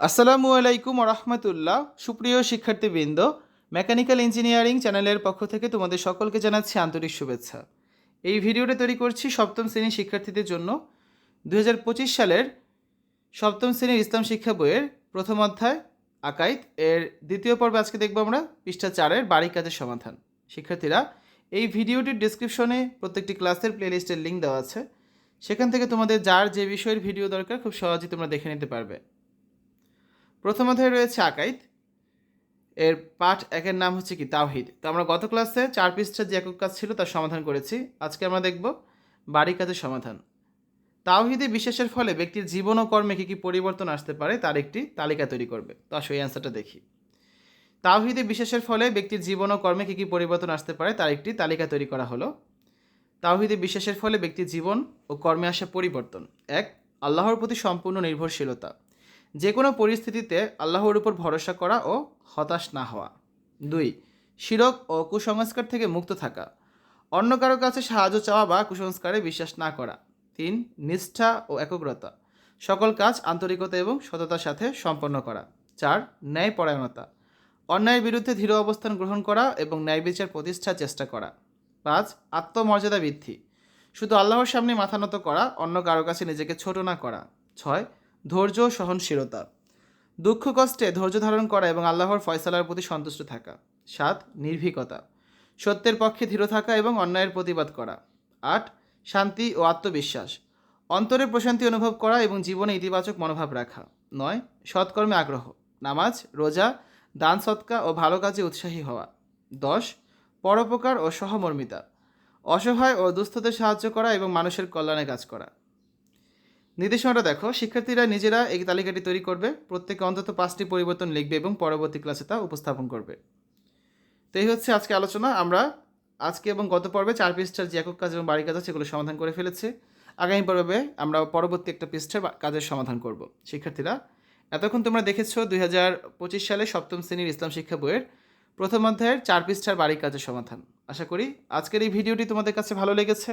আসসালামু আলাইকুম রহমতুল্লাহ সুপ্রিয় শিক্ষার্থীবৃন্দ, মেকানিক্যাল ইঞ্জিনিয়ারিং চ্যানেলের পক্ষ থেকে তোমাদের সকলকে জানাচ্ছি আন্তরিক শুভেচ্ছা। এই ভিডিওটা তৈরি করছি সপ্তম শ্রেণির শিক্ষার্থীদের জন্য। দু হাজার পঁচিশ সালের সপ্তম শ্রেণির ইসলাম শিক্ষা বইয়ের প্রথম অধ্যায় আকাইত এর দ্বিতীয় পর্বে আজকে দেখব আমরা পৃষ্ঠা চারের বাড়ি কাজের সমাধান। শিক্ষার্থীরা, এই ভিডিওটির ডিসক্রিপশনে প্রত্যেকটি ক্লাসের প্লেলিস্টের লিঙ্ক দেওয়া আছে। সেখান থেকে তোমাদের যার যে বিষয়ের ভিডিও দরকার, খুব সহজেই তোমরা দেখে নিতে পারবে। প্রথম অধ্যায়ে রয়েছে আকাইদ। এর পাঠ একের নাম হচ্ছে কি? তাওহিদ। তো আমরা গত ক্লাসে চার পৃষ্ঠার যে একক কাজ ছিল তার সমাধান করেছি। আজকে আমরা দেখব বাড়ি কাজের সমাধান। তাওহিদে বিশ্বাসের ফলে ব্যক্তির জীবন ও কর্মে কী কী পরিবর্তন আসতে পারে তার একটি তালিকা তৈরি করবে। তো আসো এই অ্যান্সারটা দেখি। তাওহিদে বিশ্বাসের ফলে ব্যক্তির জীবন ও কর্মে কী কী পরিবর্তন আসতে পারে তার একটি তালিকা তৈরি করা হলো। তাওহিদে বিশ্বাসের ফলে ব্যক্তির জীবন ও কর্মে আসা পরিবর্তন। এক, আল্লাহর প্রতি সম্পূর্ণ নির্ভরশীলতা। যে কোনো পরিস্থিতিতে আল্লাহর উপর ভরসা করা ও হতাশ না হওয়া। দুই, শিরক ও কুসংস্কার থেকে মুক্ত থাকা। অন্য কারও কাছে সাহায্য চাওয়া বা কুসংস্কারে বিশ্বাস না করা। তিন, নিষ্ঠা ও একগ্রতা। সকল কাজ আন্তরিকতা এবং সততার সাথে সম্পন্ন করা। চার ন্যায় পরায়ণতা অন্যায়ের বিরুদ্ধে দৃঢ় অবস্থান গ্রহণ করা এবং ন্যায় বিচার প্রতিষ্ঠার চেষ্টা করা। পাঁচ, আত্মমর্যাদা বৃদ্ধি। শুধু আল্লাহর সামনে মাথা নত করা, অন্য কারও কাছে নিজেকে ছোট না করা। ছয় ধৈর্য সহনশীলতা। দুঃখ কষ্টে ধৈর্য ধারণ করা এবং আল্লাহর ফয়সালার প্রতি সন্তুষ্ট থাকা। সাত, নির্ভীকতা। সত্যের পক্ষে দৃঢ় থাকা এবং অন্যায়ের প্রতিবাদ করা। আট, শান্তি ও আত্মবিশ্বাস। অন্তরে প্রশান্তি অনুভব করা এবং জীবনে ইতিবাচক মনোভাব রাখা। নয়, সৎকর্মে আগ্রহ। নামাজ, রোজা, দান সৎকা ও ভালো কাজে উৎসাহী হওয়া। দশ, পরোপকার ও সহমর্মিতা। অসহায় ও দুস্থদের সাহায্য করা এবং মানুষের কল্যাণে কাজ করা। নির্দেশনাটা দেখো, শিক্ষার্থীরা নিজেরা এই তালিকাটি তৈরি করবে, প্রত্যেকে অন্তত পাঁচটি পরিবর্তন লিখবে এবং পরবর্তী ক্লাসে তা উপস্থাপন করবে। তো এই হচ্ছে আজকে আলোচনা, আমরা আজকে এবং গত পর্বে চার পৃষ্ঠার যে একক কাজ এবং বাড়ি কাজ আছে সেগুলো সমাধান করে ফেলেছি। আগামী পর্বে আমরা পরবর্তী একটা পৃষ্ঠার কাজের সমাধান করব। শিক্ষার্থীরা, এতক্ষণ তোমরা দেখেছ দুই হাজার পঁচিশ সালে সপ্তম শ্রেণির ইসলাম শিক্ষা বইয়ের প্রথম অধ্যায়ের চার পৃষ্ঠার বাড়ি কাজের সমাধান। আশা করি আজকের এই ভিডিওটি তোমাদের কাছে ভালো লেগেছে।